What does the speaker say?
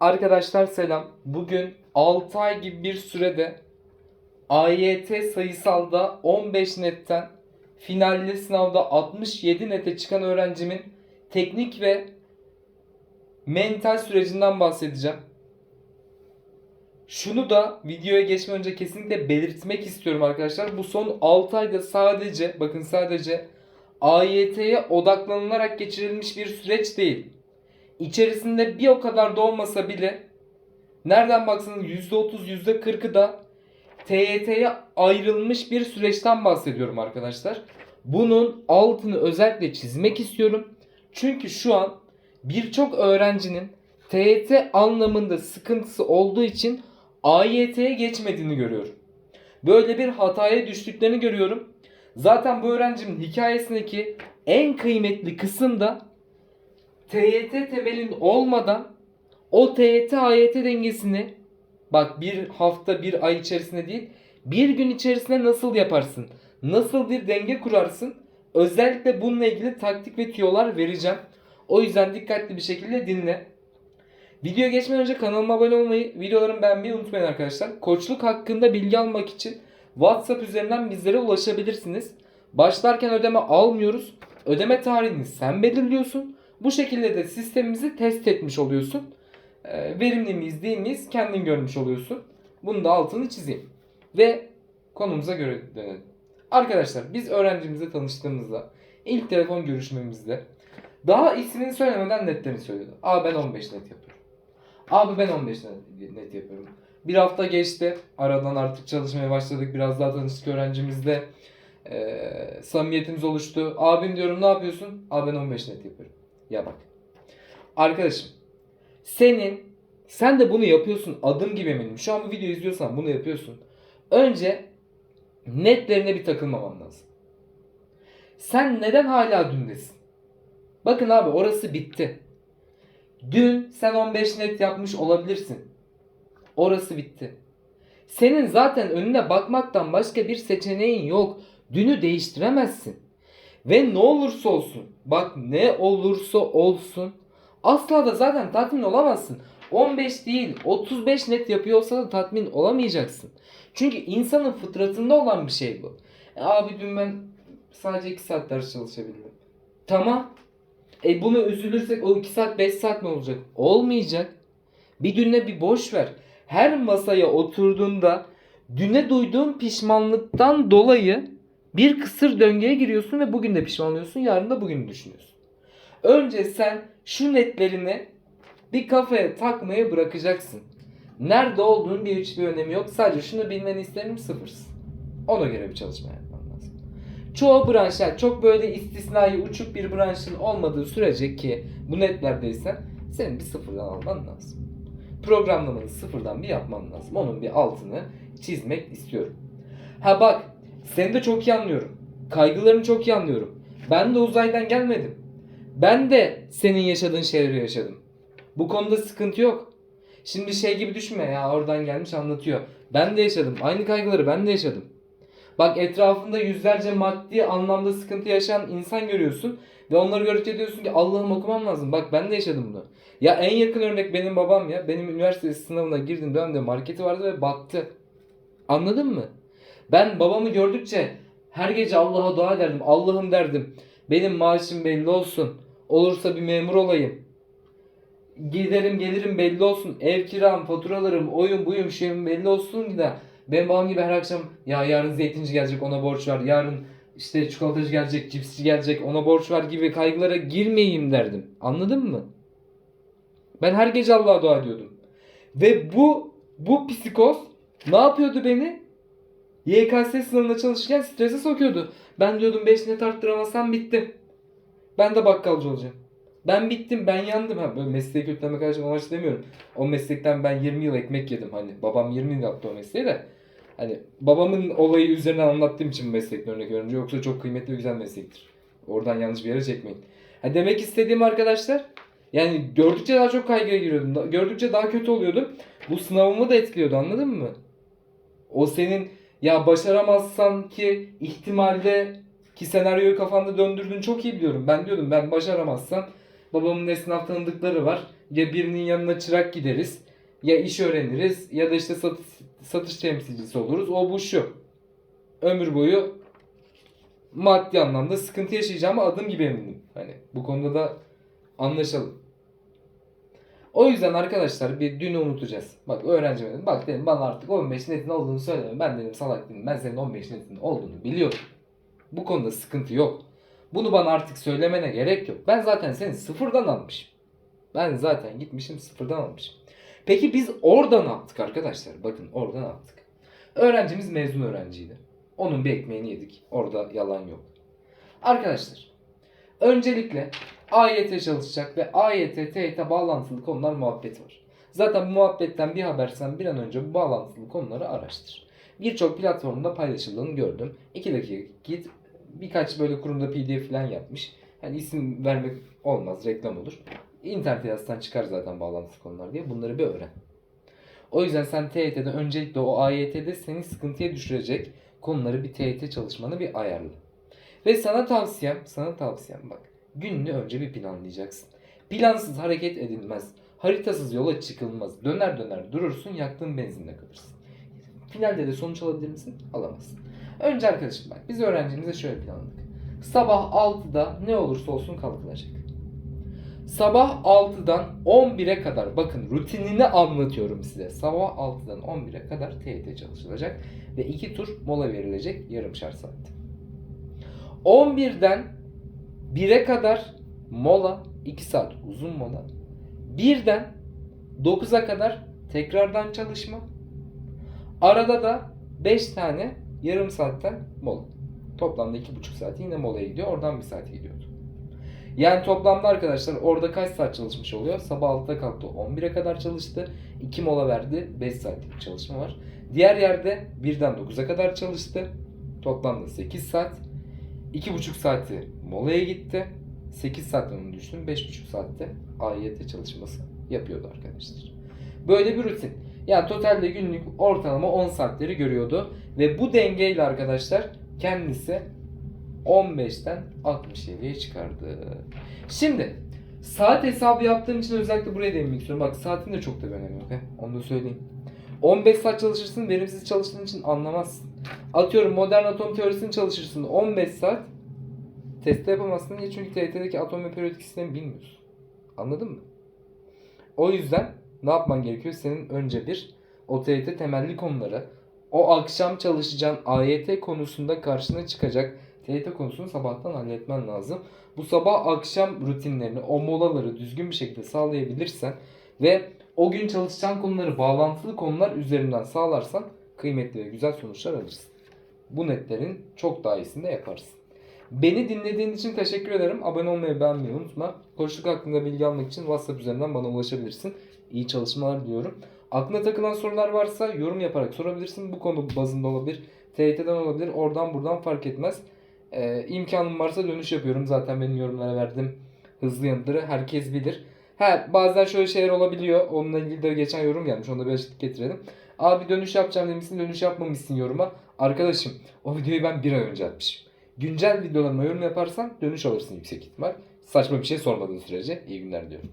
Arkadaşlar selam. Bugün 6 ay gibi bir sürede AYT sayısalda 15 netten finalli sınavda 67 nete çıkan öğrencimin teknik ve mental sürecinden bahsedeceğim. Şunu da videoya geçmeden önce kesinlikle belirtmek istiyorum arkadaşlar. Bu son 6 ayda sadece bakın sadece AYT'ye odaklanılarak geçirilmiş bir süreç değil. İçerisinde bir o kadar da olmasa bile nereden baksanız %30 %40'ı da TYT'ye ayrılmış bir süreçten bahsediyorum arkadaşlar. Bunun altını özellikle çizmek istiyorum. Çünkü şu an birçok öğrencinin TYT anlamında sıkıntısı olduğu için AYT'ye geçmediğini görüyorum. Böyle bir hataya düştüklerini görüyorum. Zaten bu öğrencimin hikayesindeki en kıymetli kısım da TYT temelin olmadan o TYT AYT dengesini bak bir hafta bir ay içerisinde değil bir gün içerisinde nasıl yaparsın? Nasıl bir denge kurarsın? Özellikle bununla ilgili taktik ve tüyolar vereceğim. O yüzden dikkatli bir şekilde dinle. Video geçmeden önce kanalıma abone olmayı, videolarımı beğenmeyi unutmayın arkadaşlar. Koçluk hakkında bilgi almak için WhatsApp üzerinden bizlere ulaşabilirsiniz. Başlarken ödeme almıyoruz. Ödeme tarihini sen belirliyorsun. Bu şekilde de sistemimizi test etmiş oluyorsun. Ee, verimli miyiz değil miyiz kendin görmüş oluyorsun. Bunu da altını çizeyim. Ve konumuza göre dönelim. Arkadaşlar biz öğrencimizle tanıştığımızda ilk telefon görüşmemizde daha ismini söylemeden netlerini söylüyordu. Abi ben 15 net yapıyorum. Abi ben 15 net, net yapıyorum. Bir hafta geçti. Aradan artık çalışmaya başladık. Biraz daha tanıştık öğrencimizle. Ee, samimiyetimiz oluştu. Abim diyorum ne yapıyorsun? Abi ben 15 net yapıyorum. Ya bak. Arkadaşım senin sen de bunu yapıyorsun adım gibi eminim. Şu an bu videoyu izliyorsan bunu yapıyorsun. Önce netlerine bir takılmaman lazım. Sen neden hala dündesin? Bakın abi orası bitti. Dün sen 15 net yapmış olabilirsin. Orası bitti. Senin zaten önüne bakmaktan başka bir seçeneğin yok. Dünü değiştiremezsin. Ve ne olursa olsun, bak ne olursa olsun asla da zaten tatmin olamazsın. 15 değil 35 net yapıyor olsa da tatmin olamayacaksın. Çünkü insanın fıtratında olan bir şey bu. E abi dün ben sadece 2 saat ders çalışabildim. Tamam. E bunu üzülürsek o 2 saat 5 saat mi olacak? Olmayacak. Bir düne bir boş ver. Her masaya oturduğunda düne duyduğun pişmanlıktan dolayı bir kısır döngüye giriyorsun ve bugün de pişman oluyorsun. Yarın da bugünü düşünüyorsun. Önce sen şu netlerini bir kafaya takmaya bırakacaksın. Nerede olduğunun bir hiçbir önemi yok. Sadece şunu bilmeni isterim sıfırsın. Ona göre bir çalışma yapman lazım. Çoğu branşlar çok böyle istisnai uçuk bir branşın olmadığı sürece ki bu netlerdeysen senin bir sıfırdan alman lazım. Programlamanı sıfırdan bir yapman lazım. Onun bir altını çizmek istiyorum. Ha bak seni de çok iyi anlıyorum. Kaygılarını çok iyi anlıyorum. Ben de uzaydan gelmedim. Ben de senin yaşadığın şeyleri yaşadım. Bu konuda sıkıntı yok. Şimdi şey gibi düşünme ya oradan gelmiş anlatıyor. Ben de yaşadım. Aynı kaygıları ben de yaşadım. Bak etrafında yüzlerce maddi anlamda sıkıntı yaşayan insan görüyorsun. Ve onları gördükçe diyorsun ki Allah'ım okumam lazım. Bak ben de yaşadım bunu. Ya en yakın örnek benim babam ya. Benim üniversite sınavına girdiğim dönemde marketi vardı ve battı. Anladın mı? Ben babamı gördükçe her gece Allah'a dua ederdim. Allah'ım derdim. Benim maaşım belli olsun. Olursa bir memur olayım. Giderim gelirim belli olsun. Ev kiram, faturalarım, oyun buyum şeyim belli olsun de benim babam gibi her akşam ya yarın zeytinci gelecek ona borç var. Yarın işte çikolatacı gelecek, cipsçi gelecek ona borç var gibi kaygılara girmeyeyim derdim. Anladın mı? Ben her gece Allah'a dua ediyordum. Ve bu bu psikoz ne yapıyordu beni? YKS sınavında çalışırken strese sokuyordu. Ben diyordum 5 net arttıramazsam bittim. Ben de bakkalcı olacağım. Ben bittim, ben yandım. Ha, böyle mesleği kötüleme karşı amaç demiyorum. O meslekten ben 20 yıl ekmek yedim. Hani babam 20 yıl yaptı o mesleği de. Hani babamın olayı üzerine anlattığım için meslekten örnek veriyorum. Yoksa çok kıymetli ve güzel meslektir. Oradan yanlış bir yere çekmeyin. Ha, demek istediğim arkadaşlar yani gördükçe daha çok kaygıya giriyordum. Gördükçe daha kötü oluyordum. Bu sınavımı da etkiliyordu anladın mı? O senin ya başaramazsan ki ihtimalle ki senaryoyu kafanda döndürdüğünü çok iyi biliyorum. Ben diyordum ben başaramazsam babamın esnaf tanıdıkları var. Ya birinin yanına çırak gideriz. Ya iş öğreniriz. Ya da işte satış, satış temsilcisi oluruz. O bu şu. Ömür boyu maddi anlamda sıkıntı yaşayacağıma adım gibi eminim. Hani bu konuda da anlaşalım. O yüzden arkadaşlar bir dünü unutacağız. Bak öğrencime dedim. Bak dedim bana artık 15 netin olduğunu söyleme. Ben dedim salak dedim. Ben senin 15 netin olduğunu biliyorum. Bu konuda sıkıntı yok. Bunu bana artık söylemene gerek yok. Ben zaten seni sıfırdan almışım. Ben zaten gitmişim sıfırdan almışım. Peki biz orada ne arkadaşlar? Bakın orada ne? Öğrencimiz mezun öğrenciydi. Onun bir ekmeğini yedik. Orada yalan yok. Arkadaşlar öncelikle AYT çalışacak ve AYT, TYT bağlantılı konular muhabbeti var. Zaten muhabbetten bir habersen bir an önce bu bağlantılı konuları araştır. Birçok platformda paylaşıldığını gördüm. 2 dakika git birkaç böyle kurumda pdf falan yapmış. Hani isim vermek olmaz reklam olur. İnternete yazsan çıkar zaten bağlantılı konular diye bunları bir öğren. O yüzden sen TYT'de öncelikle o AYT'de seni sıkıntıya düşürecek konuları bir TYT çalışmanı bir ayarla. Ve sana tavsiyem, sana tavsiyem bak. Gününü önce bir planlayacaksın. Plansız hareket edilmez. Haritasız yola çıkılmaz. Döner döner durursun yaktığın benzinle kalırsın. Finalde de sonuç alabilir misin? Alamazsın. Önce arkadaşım bak biz öğrencimize şöyle planladık. Sabah 6'da ne olursa olsun kalkılacak. Sabah 6'dan 11'e kadar bakın rutinini anlatıyorum size. Sabah 6'dan 11'e kadar TYT çalışılacak ve 2 tur mola verilecek yarımşar saatte. 11'den 1'e kadar mola 2 saat uzun mola. 1'den 9'a kadar tekrardan çalışma. Arada da 5 tane yarım saatten mola. Toplamda 2,5 saat yine molaya gidiyor. Oradan 1 saat gidiyordu. Yani toplamda arkadaşlar orada kaç saat çalışmış oluyor? Sabah 6'da kalktı 11'e kadar çalıştı. 2 mola verdi. 5 saatlik çalışma var. Diğer yerde 1'den 9'a kadar çalıştı. Toplamda 8 saat. 2,5 saati molaya gitti. 8 saatten onu düştüm. 5,5 saatte AYT çalışması yapıyordu arkadaşlar. Böyle bir rutin. Yani totalde günlük ortalama 10 saatleri görüyordu. Ve bu dengeyle arkadaşlar kendisi 15'ten 67'ye çıkardı. Şimdi saat hesabı yaptığım için özellikle buraya değinmek istiyorum. Bak saatin de çok da bir önemi yok. He? Onu da söyleyeyim. 15 saat çalışırsın verimsiz çalıştığın için anlamazsın. Atıyorum modern atom teorisini çalışırsın 15 saat testte yapamazsın. Niye? Çünkü TYT'deki atom ve periyodik sistemi bilmiyorsun. Anladın mı? O yüzden ne yapman gerekiyor? Senin önce bir o TYT temelli konuları o akşam çalışacağın AYT konusunda karşına çıkacak TYT konusunu sabahtan halletmen lazım. Bu sabah akşam rutinlerini, o molaları düzgün bir şekilde sağlayabilirsen ve o gün çalışacağın konuları bağlantılı konular üzerinden sağlarsan kıymetli ve güzel sonuçlar alırsın. Bu netlerin çok daha iyisini de yaparsın. Beni dinlediğin için teşekkür ederim. Abone olmayı beğenmeyi unutma. Koçluk hakkında bilgi almak için WhatsApp üzerinden bana ulaşabilirsin. İyi çalışmalar diliyorum. Aklına takılan sorular varsa yorum yaparak sorabilirsin. Bu konu bazında olabilir. TYT'den olabilir. Oradan buradan fark etmez. Ee, imkanım varsa dönüş yapıyorum. Zaten benim yorumlara verdiğim hızlı yanıtları herkes bilir. Ha bazen şöyle şeyler olabiliyor. Onunla ilgili de geçen yorum gelmiş. Onu da bir açıklık getirelim. Abi dönüş yapacağım demişsin dönüş yapmamışsın yoruma. Arkadaşım o videoyu ben bir ay önce atmışım. Güncel videolarıma yorum yaparsan dönüş alırsın yüksek ihtimal. Saçma bir şey sormadığın sürece iyi günler diyorum.